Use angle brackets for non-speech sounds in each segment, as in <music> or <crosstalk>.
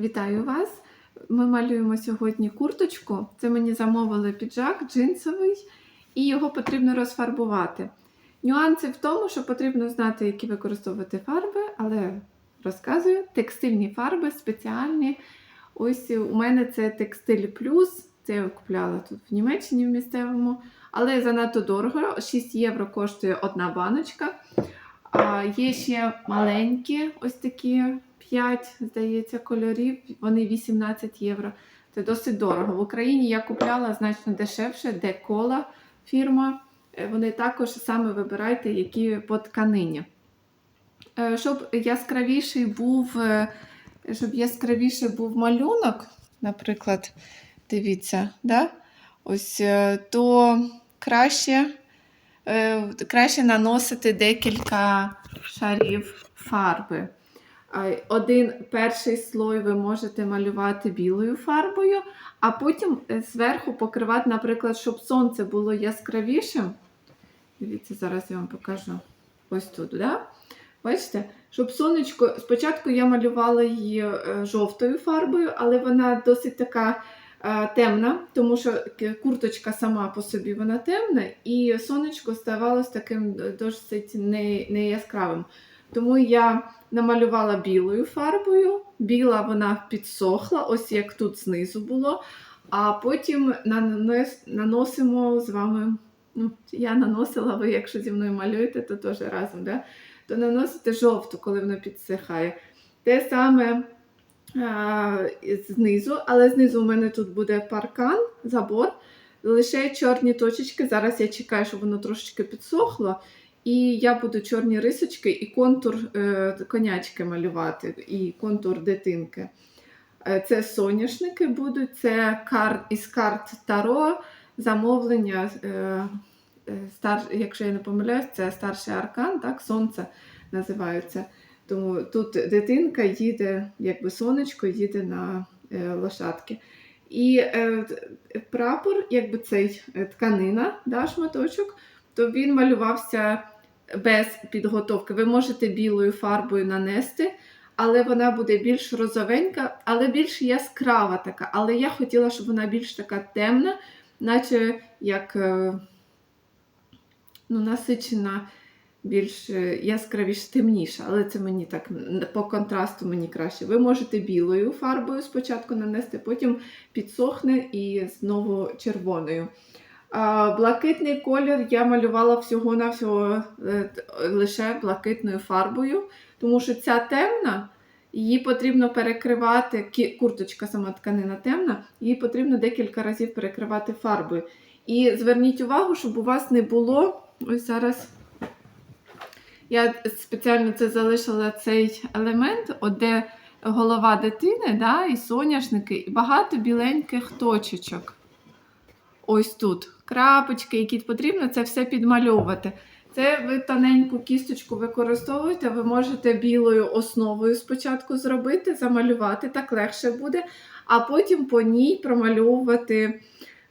Вітаю вас! Ми малюємо сьогодні курточку. Це мені замовили піджак джинсовий, і його потрібно розфарбувати. Нюанси в тому, що потрібно знати, які використовувати фарби, але розказую, текстильні фарби спеціальні. Ось у мене це текстиль плюс. Це я купляла тут в Німеччині в місцевому, але занадто дорого. 6 євро коштує одна баночка. Є ще маленькі, ось такі 5, здається, кольорів. Вони 18 євро. Це досить дорого. В Україні я купляла значно дешевше, де кола фірма. Е, Вони також саме вибирайте, які по тканині. Е, Щоб яскравіший був, е, щоб яскравіший був малюнок, наприклад, дивіться, да? Ось, то краще краще наносити декілька шарів фарби. Один перший слой ви можете малювати білою фарбою, а потім е, зверху покривати, наприклад, щоб сонце було яскравішим. Дивіться, зараз я вам покажу ось тут. Да? Бачите? Щоб сонечко, спочатку я малювала її е, жовтою фарбою, але вона досить така е, темна, тому що курточка сама по собі вона темна, і сонечко ставалося таким досить не, не. Тому я намалювала білою фарбою, біла вона підсохла, ось як тут знизу було. А потім наносимо з вами. Ну, я наносила, ви, якщо зі мною малюєте, то теж разом, да? то наносите жовту, коли воно підсихає. Те саме а, знизу, але знизу у мене тут буде паркан, забор, лише чорні точечки. Зараз я чекаю, щоб воно трошечки підсохло. І я буду чорні рисочки і контур е, конячки малювати, і контур дитинки. Е, Це соняшники будуть, це кар, із карт Таро, замовлення, е, стар, якщо я не помиляюсь, це старший аркан, так, сонце називається. Тому тут дитинка їде, якби сонечко їде на лошадки. І прапор, якби цей тканина, да, шматочок, то він малювався без підготовки. Ви можете білою фарбою нанести, але вона буде більш розовенька, але більш яскрава така. Але я хотіла, щоб вона більш така темна, наче як е, ну, насичена, більш е, яскравіше, темніша. Але це мені так по контрасту мені краще. Ви можете білою фарбою спочатку нанести, потім підсохне і знову червоною. Блакитний колір я малювала всього-навсього е, лише блакитною фарбою, тому що ця темна, її потрібно перекривати, курточка сама тканина темна, її потрібно декілька разів перекривати фарбою. І зверніть увагу, щоб у вас не було. Ось зараз я спеціально це залишила цей елемент, де голова дитини, да, і соняшники, і багато біленьких точечок ось тут крапочки, які потрібно, це все підмальовувати. Це ви тоненьку кісточку використовуєте, ви можете білою основою спочатку зробити, замалювати, так легше буде, а потім по ній промальовувати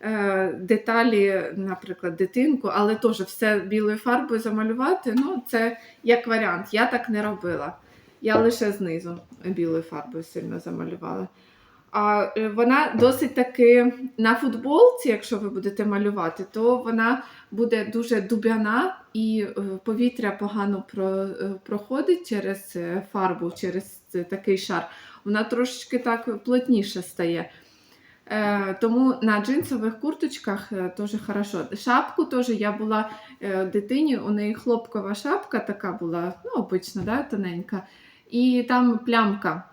е, деталі, наприклад, дитинку, але теж все білою фарбою замалювати. Ну, це як варіант. Я так не робила. Я лише знизу білою фарбою сильно замалювала. А е, вона досить таки на футболці, якщо ви будете малювати, то вона буде дуже дубяна і е, повітря погано е, проходить через фарбу, через такий шар. Вона трошечки так плотніше стає. Тому на джинсових курточках теж хорошо. Шапку теж я була дитині, у неї хлопкова шапка така була, ну, обична, да, тоненька, і там плямка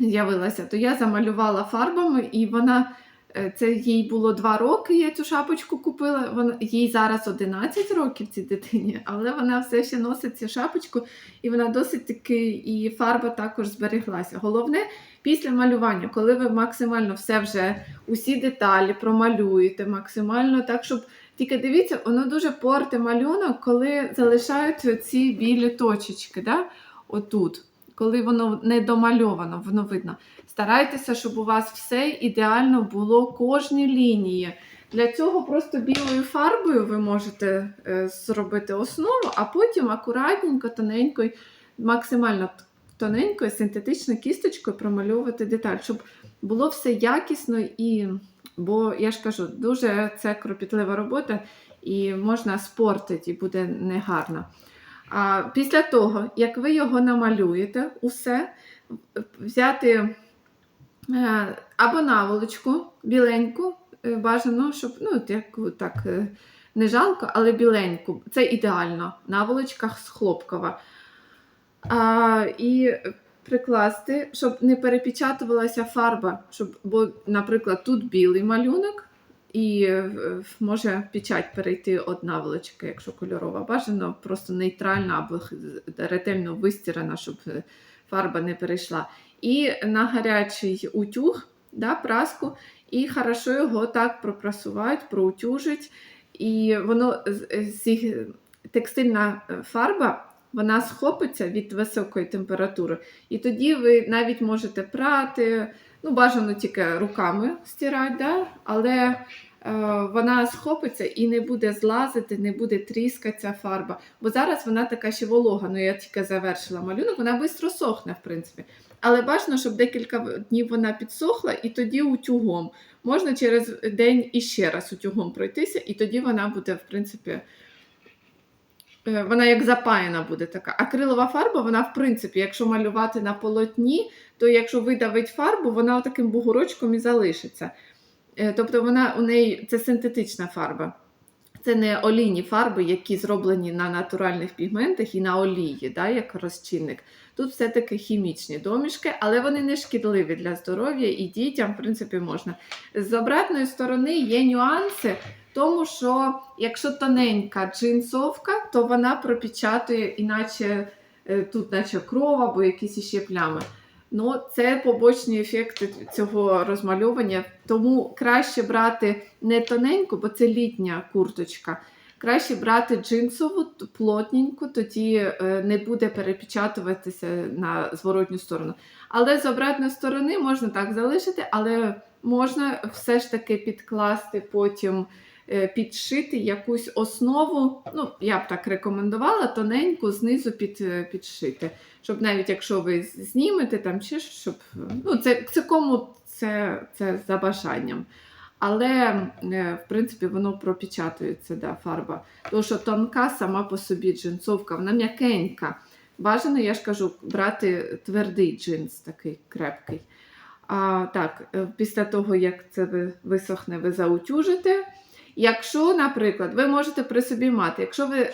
з'явилася, то я замалювала фарбами, і вона е, це їй було 2 роки. Я цю шапочку купила. Вона їй зараз 11 років цій дитині, <laughs> але вона все ще носить цю шапочку, і вона досить таки, і фарба також збереглася. Головне після малювання, коли ви максимально все вже усі деталі промалюєте, максимально так, щоб. Тільки дивіться, воно дуже порте малюнок, коли залишаються ці білі точечки, да? отут коли воно не домальовано, воно видно. Старайтеся, щоб у вас все ідеально було кожні лінії. Для цього просто білою фарбою ви можете е, зробити основу, а потім акуратненько, тоненько, максимально тоненькою синтетичною кісточкою промальовувати деталь, щоб було все якісно і. Бо я ж кажу, дуже це кропітлива робота, і можна спортити, і буде негарно. А після того, як ви його намалюєте, усе взяти е, або наволочку біленьку, е, бажано, щоб ну, яку так е, не жалко, але біленьку. Це ідеально. Наволочка з хлопкова. А, і прикласти, щоб не перепечатувалася фарба, щоб, бо, наприклад, тут білий малюнок, і е, може печать перейти од наволочки, якщо кольорова. Бажано просто нейтральна або ретельно вистірана, щоб е, фарба не перейшла. І на гарячий утюг, да, праску, і хорошо його так пропрасувати, проутюжить. І воно з- ці- текстильна е, фарба. Вона схопиться від високої температури, і тоді ви навіть можете прати, ну бажано тільки руками стирати, да? але е, вона схопиться і не буде злазити, не буде тріскатися фарба. Бо зараз вона така ще волога, ну я тільки завершила малюнок, вона швидко сохне, в принципі. Але бажано, щоб декілька днів вона підсохла, і тоді утюгом. Можна через день іще раз утюгом пройтися, і тоді вона буде, в принципі, вона як запаяна буде така. Акрилова фарба, вона, в принципі, якщо малювати на полотні, то якщо видавить фарбу, вона таким бугорочком і залишиться. Е, Тобто вона у неї це синтетична фарба. Це не олійні фарби, які зроблені на натуральних пігментах і на олії, да, як розчинник. Тут все-таки хімічні домішки, але вони не шкідливі для здоров'я і дітям, в принципі, можна. З обратної сторони є нюанси, тому що якщо тоненька джинсовка, то вона пропечатує, іначе е, тут, наче кров або якісь іще плями. Ну, це побочні ефекти цього розмальовування. Тому краще брати не тоненьку, бо це літня курточка. Краще брати джинсову, плотненьку, тоді е, не буде перепечатуватися на зворотню сторону. Але з обратної сторони можна так залишити, але можна все ж таки підкласти потім, підшити якусь основу. Ну, я б так рекомендувала, тоненьку знизу під, е, підшити. Щоб навіть якщо ви знімете там чи щоб. Ну, це, це кому це, це за бажанням. Але, е, в принципі, воно пропечатується, да, фарба. Тому що тонка сама по собі джинсовка, вона м'якенька. Бажано, я ж кажу, брати твердий джинс, такий крепкий. А, так, е, після того, як це висохне, ви заутюжите. Якщо, наприклад, ви можете при собі мати, якщо ви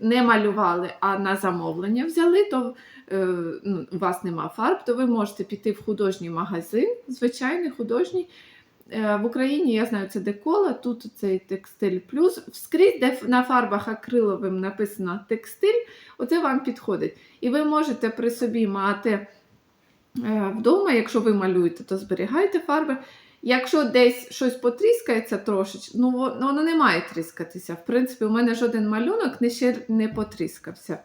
не малювали, а на замовлення взяли, то е, ну, у вас нема фарб, то ви можете піти в художній магазин, звичайний художній. Е, В Україні я знаю, це декола, тут цей текстиль плюс. Вскрізь, де на фарбах акриловим написано текстиль, оце вам підходить. І ви можете при собі мати е, вдома, якщо ви малюєте, то зберігайте фарби. Якщо десь щось потріскається трошечки, ну ну, воно не має тріскатися. В принципі, у мене жоден малюнок не ще не потріскався.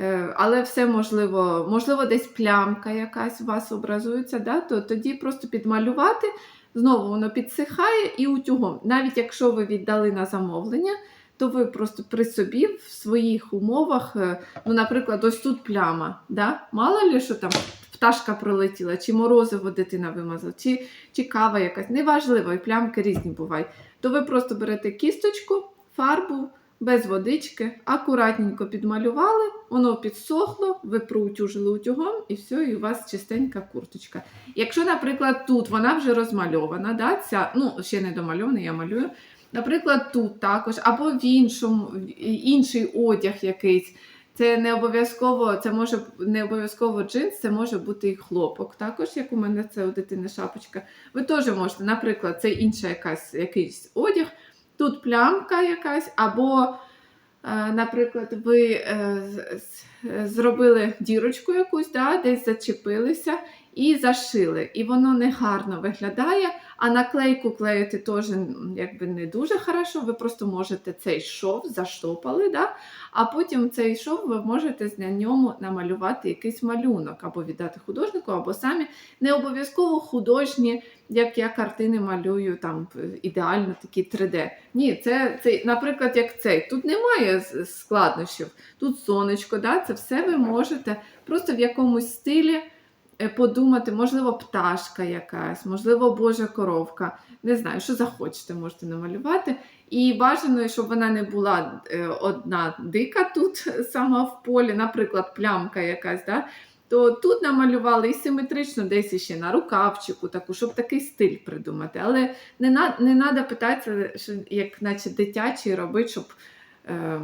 Е, Але все можливо, можливо, десь плямка якась у вас образується, да? то тоді просто підмалювати, знову воно підсихає і утюгом. Навіть якщо ви віддали на замовлення, то ви просто при собі в своїх умовах, е, ну, наприклад, ось тут пляма. Да? Мало ли, що там пташка пролетіла, чи морозиво дитина вимазала, чи, чи кава якась. Неважливо, і плямки різні бувають. То ви просто берете кісточку, фарбу без водички, акуратненько підмалювали, воно підсохло, ви проутюжили утюгом, і все, і у вас чистенька курточка. Якщо, наприклад, тут вона вже розмальована, да, ця, ну, ще не домальована, я малюю. Наприклад, тут також, або в іншому, інший одяг якийсь. Це не обов'язково, це може не обов'язково джинс, це може бути і хлопок. Також, як у мене це у дитини шапочка. Ви теж можете, наприклад, це інша якась якийсь одяг, тут плямка якась, або, е, наприклад, ви е, зробили дірочку якусь, да, десь зачепилися, і зашили. І воно не гарно виглядає, а наклейку клеїти теж якби не дуже хорошо. Ви просто можете цей шов заштопали, да? а потім цей шов ви можете на ньому намалювати якийсь малюнок, або віддати художнику, або самі не обов'язково художні, як я картини малюю, там ідеально такі 3D. Ні, це, це наприклад, як цей. Тут немає складнощів. Тут сонечко, да? це все ви можете просто в якомусь стилі е, подумати, можливо, пташка якась, можливо, Божа коровка. Не знаю, що захочете, можете намалювати. І бажано, щоб вона не була е, одна дика тут <laughs> сама в полі, наприклад, плямка якась. Да? То тут намалювали і симетрично, десь іще на рукавчику, таку, щоб такий стиль придумати. Але не на, не треба питатися, як наче дитячий робити, щоб, е,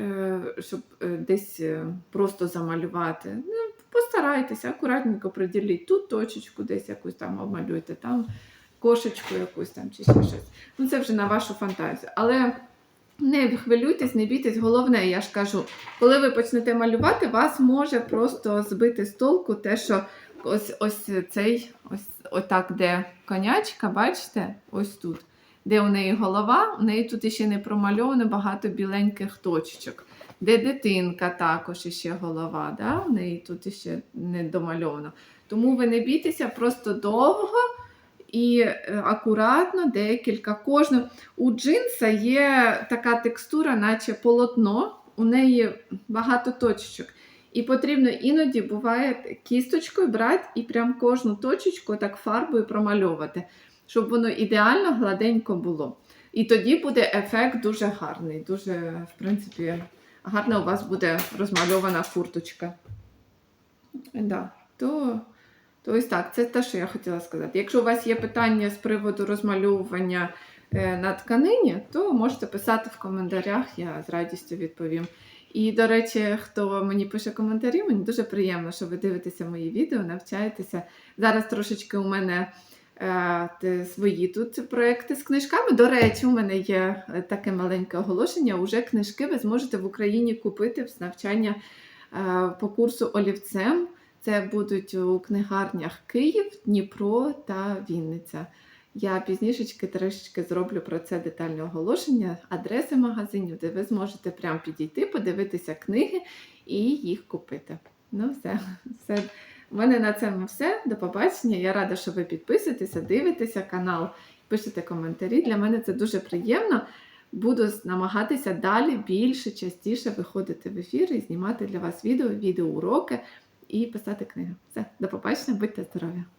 е, щоб е, десь е, просто замалювати. Ну, постарайтеся, акуратненько приділіть тут точечку, десь якусь там обмалюйте, там кошечку якусь там чи ще щось. Ну, це вже на вашу фантазію. Але не хвилюйтесь, не бійтесь. Головне, я ж кажу, коли ви почнете малювати, вас може просто збити з толку те, що ось ось цей, ось отак, де конячка, бачите, ось тут. Де у неї голова, у неї тут іще не промальовано багато біленьких точечок. Де дитинка також іще голова, да? у неї тут іще не домальовано. Тому ви не бійтеся, просто довго і е, акуратно, декілька кожного. У джинса є така текстура, наче полотно, у неї багато точечок. І потрібно іноді буває кісточкою брати і прям кожну точечку так фарбою промальовувати, щоб воно ідеально гладенько було. І тоді буде ефект дуже гарний. Дуже, в принципі, гарна у вас буде розмальована курточка. Да, то, то ось так, це те, що я хотіла сказати. Якщо у вас є питання з приводу розмальовування е, на тканині, то можете писати в коментарях, я з радістю відповім. І, до речі, хто мені пише коментарі, мені дуже приємно, що ви дивитеся мої відео, навчаєтеся. Зараз трошечки у мене свої тут проекти з книжками. До речі, у мене є е, таке маленьке оголошення. Уже книжки ви зможете в Україні купити з навчання е, по курсу олівцем. Це будуть у книгарнях Київ, Дніпро та Вінниця. Я пізнішечки трішечки зроблю про це детальне оголошення, адреси магазинів, де ви зможете прямо підійти, подивитися книги і їх купити. Ну, все, <laughs> все. У мене на цьому все. До побачення. Я рада, що ви підписуєтеся, дивитеся канал, пишете коментарі. Для мене це дуже приємно. Буду намагатися далі більше, частіше виходити в ефір і знімати для вас відео, відеоуроки і писати книги. Все, до побачення, будьте здорові!